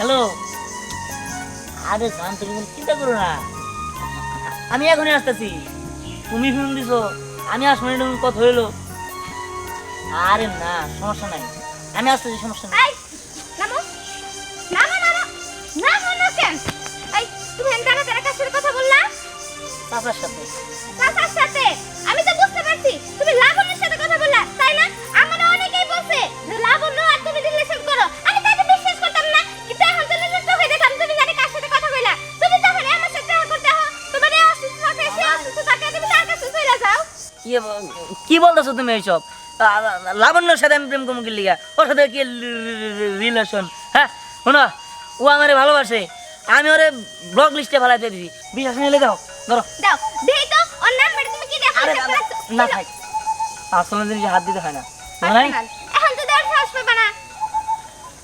Hello? আরে জান তুমি কোনো চিন্তা করো না। আমি এখনই আসতেছি। তুমি ফোন দিছো আমি আসব না কথা হইল। আরে না সমস্যা নাই। আমি আসতেছি সমস্যা নাই। এই নামো নামো নামো নামো না কেন? এই তুমি তার কথা বললা? চাচার সাথে। কি কি বলতেছো তুমি এইসব? লাবণ্যর সাথে আমি প্রেম কমুকির লিগা? ওর সাথে কি রিলেশন হ্যাঁ? শোনো ও আমারে ভালোবাসে। আমি ওরে ব্লক লিস্টে ফেলাইতে দিছি। বিশ্বাস নিলে দাও ধরো। দাও দেই তো ওর নাম্বার তুমি কি দেখো না থাক আসলে জিনিসে হাত দিতে হয় না। মনে এখন তো দেওয়ার সাহস পাবে না।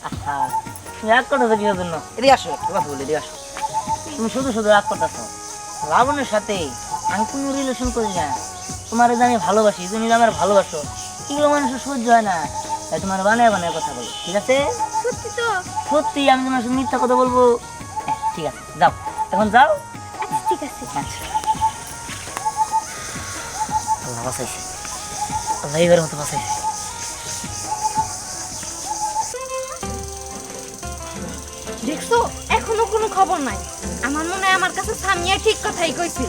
আহা, তুমি রাগ করতেছো কিসের জন্য? এদিকে আসো একটু কথা বলি এদিকে আসো। তুমি শুধু শুধু রাগ করতেছো। লাবণের সাথে আমি কোনো রিলেশন করি না। তোমার যে আমি ভালোবাসি তুমি যে আমার ভালোবাসো এগুলো মানুষের সহ্য হয় না। তাই তোমার বানায় বানায় কথা বলো ঠিক আছে? সত্যি তো। সত্যি আমি তোমার সাথে মিথ্যা কথা বলব। ঠিক আছে যাও। এখন যাও। আচ্ছা ঠিক আছে। আচ্ছা। আল্লাহ এবার মতো বাঁচাইছে। দেখছ এখনও কোনো খবর নাই। আমার মনে হয় আমার কাছে সামিয়া ঠিক কথাই কইছে।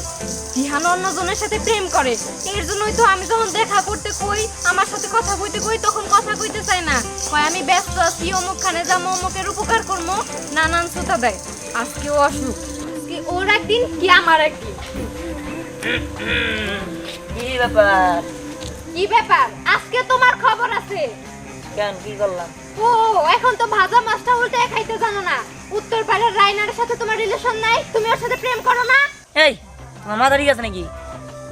জিহান অন্যজনের সাথে প্রেম করে। এর জন্যই তো আমি যখন দেখা করতে কই আমার সাথে কথা কইতে কই তখন কথা কইতে চায় না। কয় আমি ব্যস্ত আছি অমুক খানে যাব অমুকের উপকার করব নানান সুতা দেয়। আজকেও অসুখ। ওর একদিন কি আমার একদিন। কি ব্যাপার? কি ব্যাপার? আজকে তোমার খবর আছে। কেন কি করলাম? ও এখন তো ভাজা মাছটা উল্টে খাইতে জানো না। উত্তর পাড়ার রাইনার সাথে তোমার রিলেশন নাই তুমি ওর সাথে প্রেম করো না। এই তোমার মাথা ঠিক আছে নাকি?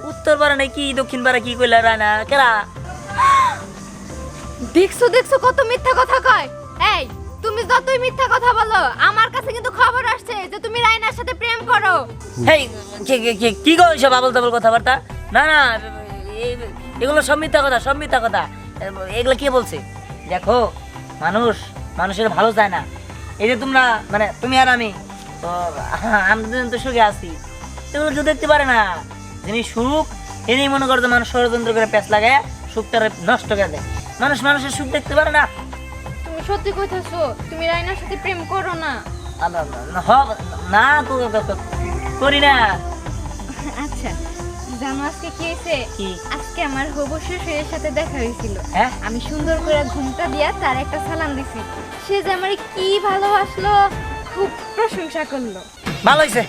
উত্তর পাড়া নাকি দক্ষিণ পাড়া কি কইলা রানা কেরা? দেখছ দেখছ কত মিথ্যা কথা কয়। এই তুমি যতই মিথ্যা কথা বলো আমার কাছে কিন্তু খবর আসছে যে তুমি রাইনার সাথে প্রেম করো। হেই কি কি- কি কি গো সব আবল তাবল কথাবার্তা? না না এগুলো সব মিথ্যা কথা সব মিথ্যা কথা। এগুলো কে বলছে? দেখো মানুষ মানুষের ভালো চায় না। এই যে তোমরা মানে তুমি আর আমি তো আমরা দুজন তো সুখে আছি। এগুলো দেখতে পারে না। যিনি সুখ এনেই মনে করতো মানুষ ষড়যন্ত্র করে প্যাঁচ লাগায় সুখটা নষ্ট করে দেয়। মানুষ মানুষের সুখ দেখতে পারে না। তুমি সত্যি কইতাছো তুমি রাইনার সাথে প্রেম করো না। না, করি না। আচ্ছা জানো আজকে কি হয়েছে? আজকে আমার হবু শ্বশুরের সাথে দেখা হয়েছিল। হ্যাঁ? আমি সুন্দর করে ঘুমটা দিয়া তার একটা সালাম দিছি। সে যে আমার কি ভালোবাসলো খুব প্রশংসা করল। ভালো হয়েছে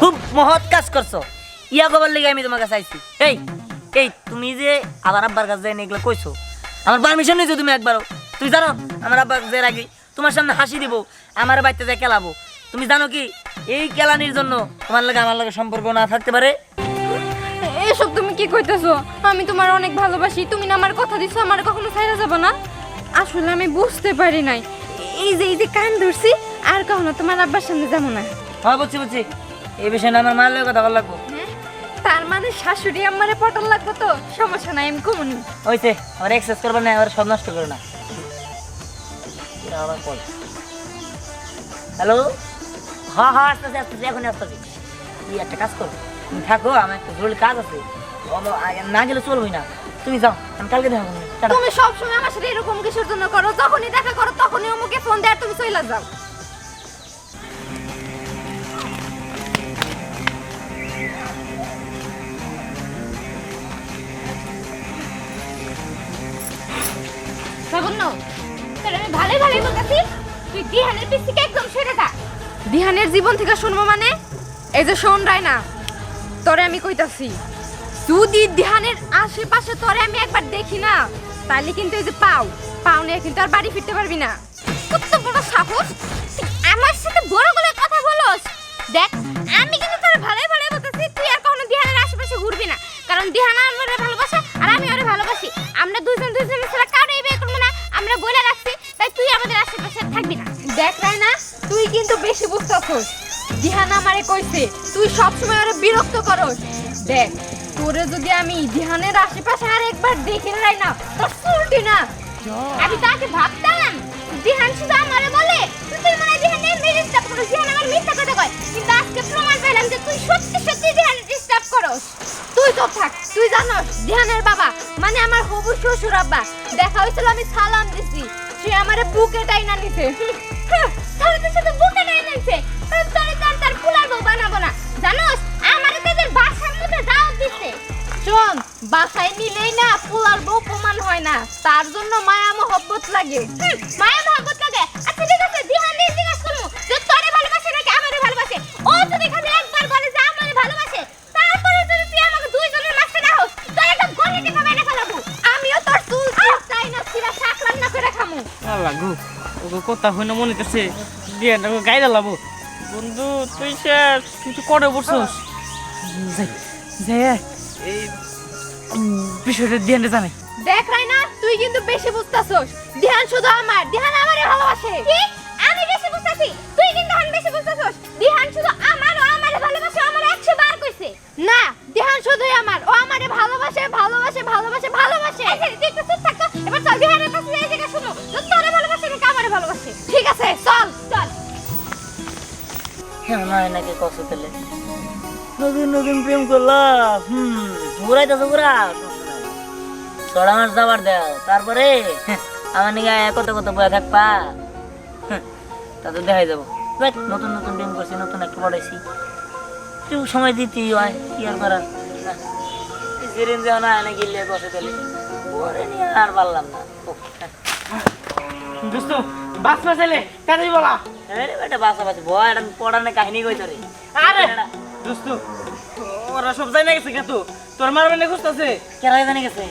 খুব মহৎ কাজ করছ। ইয়া কবার লেগে আমি তোমার কাছে আইছি এই এই তুমি যে আবার আব্বার কাছে যাই এগুলো কইছো আমার পারমিশন নিয়েছো তুমি একবারও। তুমি জানো আমার আব্বার যে আগে তোমার সামনে হাসি দিব আমার বাড়িতে যাই খেলাবো। তুমি জানো কি এই কেলানির জন্য তোমার লাগে আমার লাগে সম্পর্ক না থাকতে পারে? এসব তুমি কি কইতেছো? আমি তোমার অনেক ভালোবাসি তুমি না আমার কথা দিছো আমার কখনো ছাইরা যাব না। আসলে আমি বুঝতে পারি নাই। এই যে এই যে কান ধরছি আর কখনো তোমার আব্বার সামনে যাব না। হ্যাঁ বুঝছি বুঝছি। এই বিষয়ে আমার মায়ের লগে কথা বলা লাগবো। হ্যাঁ? তার মানে শাশুড়ি আমারে পটল লাগবে তো সমস্যা নাই আমি কমুনি। হয়েছে আমার এক্সেস করবে না আমার সব নষ্ট করবে না। হ্যালো হ্যাঁ হ্যাঁ আসতেছি আসতেছি এখনই আসতেছি। কি একটা কাজ করো তুমি থাকো আমার একটা জরুরি কাজ আছে। আ- না গেলে চলবই না। তুমি যাও আমি কালকে দেখা করব। তুমি সব সময় আমার সাথে এরকম কিসের জন্য করো? যখনই দেখা করো তখনই অমুকে ফোন দেয় আর তুমি চলে যাও। সাবন্য তোর আমি ভালোই ভালোই বলতেছি তুই দিহানের পিছ থেকে একদম সরে যা। দিহানের জীবন থেকে শুনব মানে? এই যে শোন রায় না তোরে আমি কইতাছি যদি ধ্যানের আশেপাশে তোরে আমি একবার দেখি না তাহলে কিন্তু এই যে পাও পাও নিয়ে কিন্তু আর বাড়ি ফিরতে পারবি না। কত বড় সাহস! আমার সাথে বড় গলায় কথা বলস। দেখ আমি কিন্তু তোর ভালোই ভালোই বলতেছি তুই আর কখনো ধ্যানের আশেপাশে ঘুরবি না। কারণ ধ্যান আমার ভালোবাসা আর আমি ওরে ভালোবাসি। আমরা দুজন দেখ না তুই কিন্তু বেশি বুঝতেছিস। দিহান আমারে কইছে, তুই সবসময় আরে বিরক্ত করস। দেখ, তোরে যদি আমি দিহানের আশেপাশে আর একবার দেখি নাই না তোর চুলটি না। আমি তাকে ভাবতাম দিহান শুধু আমারে বলে, তুই মানে দিহানের ডিস্টার্ব করস দিহান আমার মিথ্যা কথা কয়। কিন্তু আজকে প্রমাণ পেলাম যে তুই সত্যি সত্যি দিহানের ডিস্টার্ব করস। তুই তো থাক, তুই জানস দিহানের বাবা মানে আমার হবু শ্বশুর আব্বা। দেখা হয়েছিল আমি সালাম দিছি। সে আমারে বুকে টাইনা নিছে তাহলে তো শুধু বুকে নাই নিছে তারে তার তার ফুলার বউ বানাবো না। জানোস, আমারে তাদের বাসার মধ্যে দাওয়াত দিছে। শোন, বাসায় নিলেই না ফুলার বউ প্রমাণ হয় না। তার জন্য মায়া মহব্বত লাগে। মায়া মহব্বত আল্লাহ গো ওকে কথা হইনা মনে করছে দিয়ে গাইডা লাবো। বন্ধু তুই শেষ কিন্তু করে বসছস যাই যাই এই বিষয়টা দিয়ে জানাই। দেখ রাইনা তুই কিন্তু বেশি বুঝতাছস। ধ্যান শুধু আমার ধ্যান আমারে ভালোবাসে। কি? হ্যাঁ নয় নাকি কষ্ট পেলে নতুন নতুন প্রেম করলাম হুম। ঘুরাইতেছো ঘুরা ছড়া মাস যাবার দাও। তারপরে আমার নিকে কত কত বয়ে থাকবা হ্যাঁ, তা তো দেখাই যাব। দেখ নতুন নতুন প্রেম করছি নতুন একটা পড়াইছি একটু সময় দিতেই হয় কি আর করার? সিরিন যাও না এনে গিলে বসে পেলে পরে নিয়ে আর পারলাম না। বাস বাসাইলে তাড়াতাড়ি বলা? আরে বেটা বাসা বাসা ভয় এটা পড়ানোর কাহিনী কই তোরে আরে! দোস্ত ওরা সব জানা গেছে কে তোর মার মানে খুঁজতেছে। কেরা জানে গেছে?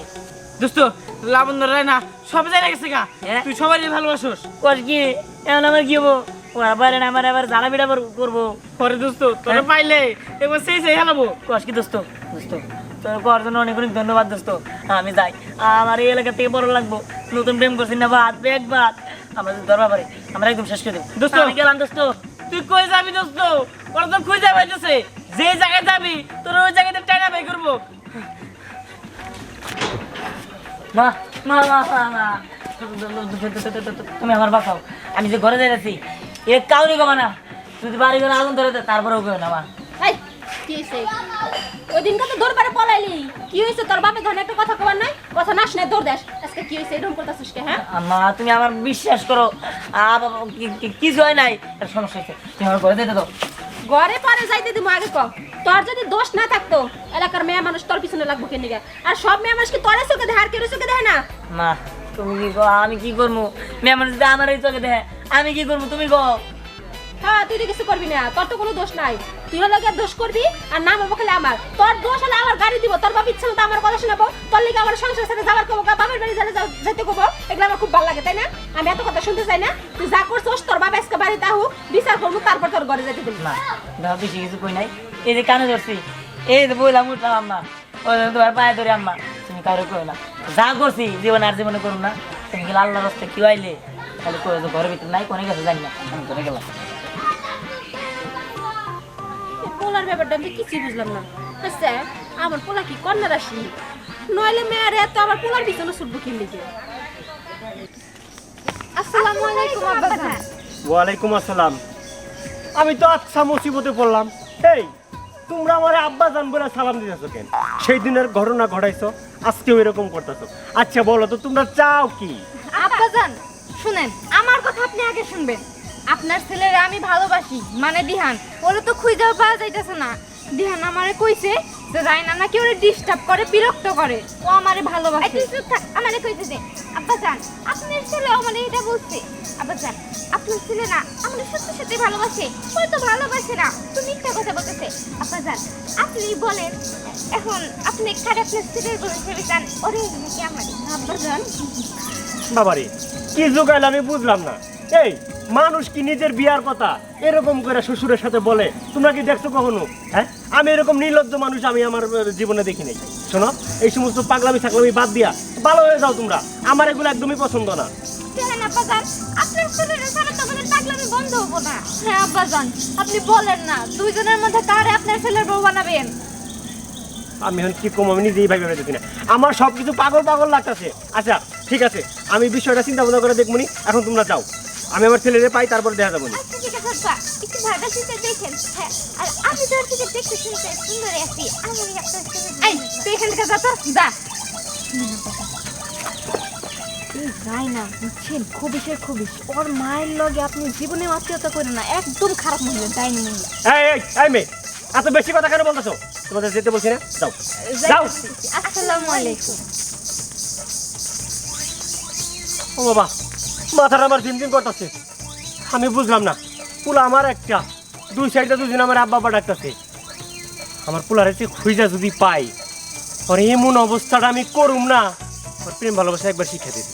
দোস্ত লাবণ্য রায় না সব জানা গেছে গা। হ্যাঁ? তুই সবাই ভালোবাসোস। কর কি এমন আমার কি হব? ওরা বাইরে না আমার আবার জ্বালা বিড়া করব। পরে দোস্ত তোরা পাইলে এবার সেই সেই হেলাবো। কস কি দোস্ত দোস্ত তোর করার জন্য অনেক অনেক ধন্যবাদ দোস্ত। আমি যাই আমার এই এলাকা থেকে বড় লাগবো। নতুন প্রেম করছি না বাদ এক বাদ। আমরা যদি ধরবা পারি আমরা একদম শেষ করে দেবো। দোস্ত। আমি গেলাম দোস্ত। তুই কই যাবি দোস্ত? ওরা তো খুঁজে পাইতেছে। যে জায়গায় যাবি তোর ওই জায়গাতে টাইনা বাই করব। মা মা মা মা তুমি আমার বাঁচাও। আমি যে ঘরে যাইতেছি এ কাউরি কমা না। যদি বাড়ি ঘরে আগুন ধরে দেয় তারপরেও কেউ না মা। কি ওই দিনকে তো দৌড় পলাইলি। কি তোর বাপে ধরে একটা কথা কবার নাই? কথা না শুনে দৌড় দেশ আজকে কি হইছে এরকম করতাছিস কে হ্যাঁ? মা তুমি আমার বিশ্বাস করো। কি- কি- কিছু হয় নাই? একটা সমস্যা হয়েছে। তুমি আমার ঘরে যেতে দাও। ঘরে পরে যাইতে দিমু আগে ক। তোর যদি দোষ না থাকতো এলাকার মেয়ে মানুষ তোর পিছনে লাগবো কেন আর সব মেয়ে মানুষ কি তোরে চোখে দেয় আর কেউ চোখে দেয় না? মা তুমি কি আমি কি করব মেহমান যদি আমার চোখে দেখে আমি কি করব তুমি কো। হ্যাঁ তুই তো কিছু করবি না, তোর তো কোনো দোষ নাই। তুই হলে গিয়ে দোষ করবি আর নাম হব খালি আমার। তোর দোষ হলে আমার গাড়ি দিব, তোর বাপ ইচ্ছা মতো আমার কথা শোনাবো। তোর লিগে আমার সংসার সাথে যাবার কবো বাবার বাড়ি যালে যেতে কবো এগুলো আমার খুব ভালো লাগে, তাই না? আমি এত কথা শুনতে চাই না। তুই যা করছোস, তোর বাবা আজকে বাড়িতে আহু বিচার করব, তারপর তোর ঘরে যেতে দিবি না বেশি কিছু কই নাই। এই যে কানে ধরছি, এই যে বইলাম উঠলাম আম্মা। ওই তোমার পায়ে ধরে আম্মা, তুমি কারও কই না। যা করছি, জীবন আর জীবনে করুন না। তুমি গেলে আল্লাহ রাস্তা কি আইলে তাহলে কই ঘরের ভিতরে নাই, কোনে গেছে জানি না। আমি করে গেলাম। পোলার ব্যাপারটা আমি কিছুই বুঝলাম না। আচ্ছা আমার পোলা কি কন্যা রাশি নইলে মেয়ের এত আমার পোলার পিছনে ছুটবো কি লিখে আসসালামু আলাইকুম আব্বা ওয়ালাইকুম আসসালাম। আমি তো আচ্ছা মুসিবতে পড়লাম। এই তোমরা আমার আব্বা জান বলে সালাম দিতেছো কেন? সেই দিনের ঘটনা ঘটাইছো আজকেও এরকম করতেছো। আচ্ছা বলো তো তোমরা চাও কি? আব্বাজান শুনেন আমার কথা আপনি আগে শুনবেন। আপনার ছেলেরে আমি ভালোবাসি মানে দিহান ওরে তো খুঁজেও পাওয়া যাইতেছে না। দিহান আমারে কইছে যে রাইনা নাকি ওরে ডিস্টার্ব করে বিরক্ত করে। ও আমারে ভালোবাসে। চুপ থাক আমারে কইতে দে আব্বাজান আপনার ছেলে আমারে এটা বলছে। আব্বাজান আপনার ছেলে না আমারে সত্যি সত্যি ভালোবাসে। ওই তো ভালোবাসে না তুমি মিথ্যা কথা বলতেছে। আব্বাজান আপনি বলেন এখন আপনি কার আপনার ছেলের বলে চান ওরে নাকি আমারে। আব্বাজান বাবারে কি যোগাইল আমি বুঝলাম না। এই মানুষ কি নিজের বিয়ার কথা এরকম করে শ্বশুরের সাথে বলে? তোমরা কি দেখছ কখনো? হ্যাঁ? আমি এরকম নির্লজ্জ মানুষ আমি আমার জীবনে দেখি নাই। শোনো এই সমস্ত পাগলামি ছাগলামি বাদ দিয়া ভালো হয়ে যাও তোমরা। আমার এগুলো একদমই পছন্দ না। হ্যাঁ আপনি বলেন না দুইজনের মধ্যে কারে আপনার ছেলের বউ বানাবেন? আমি এখন কি কম আমি নিজেই ভাই ভেবে না। আমার সব কিছু পাগল পাগল লাগতেছে। আচ্ছা ঠিক আছে আমি বিষয়টা চিন্তা ভাবনা করে দেখবনি এখন তোমরা যাও। আমি আমার ছেলেরে পাই তারপর দেখা যাব না। আচ্ছা ঠিক আছে আব্বা একটু ভাইবা চিন্তা দেখেন হ্যাঁ। আর আমি তো থেকে দেখতে শুনতে সুন্দর আছি আমি একটা এই তুই এখান থেকে যা তো যা। যাই না বুঝছেন খুবিসের খুবিস ওর মায়ের লগে আপনি জীবনে আত্মীয়তা করেন না একদম খারাপ মহিলা যাইনি মহিলা এই এই এই মেয়ে এত বেশি কথা কেন বলতেছো? তোমাদের যেতে বলছি না? যাও। যাও। আসসালামু আলাইকুম। ও বাবা। মাথাটা আমার ঝিমঝিম করতেছে। আমি বুঝলাম না, পুলা আমার একটা, দুই সাইডে দুজন আমার আব্বা আব্বা ডাকতেছে। আমার পুলার হচ্ছে খুঁজা যদি পাই আর এমন অবস্থাটা আমি করুম না। ওর প্রেম ভালোবাসা একবার শিখে দিই।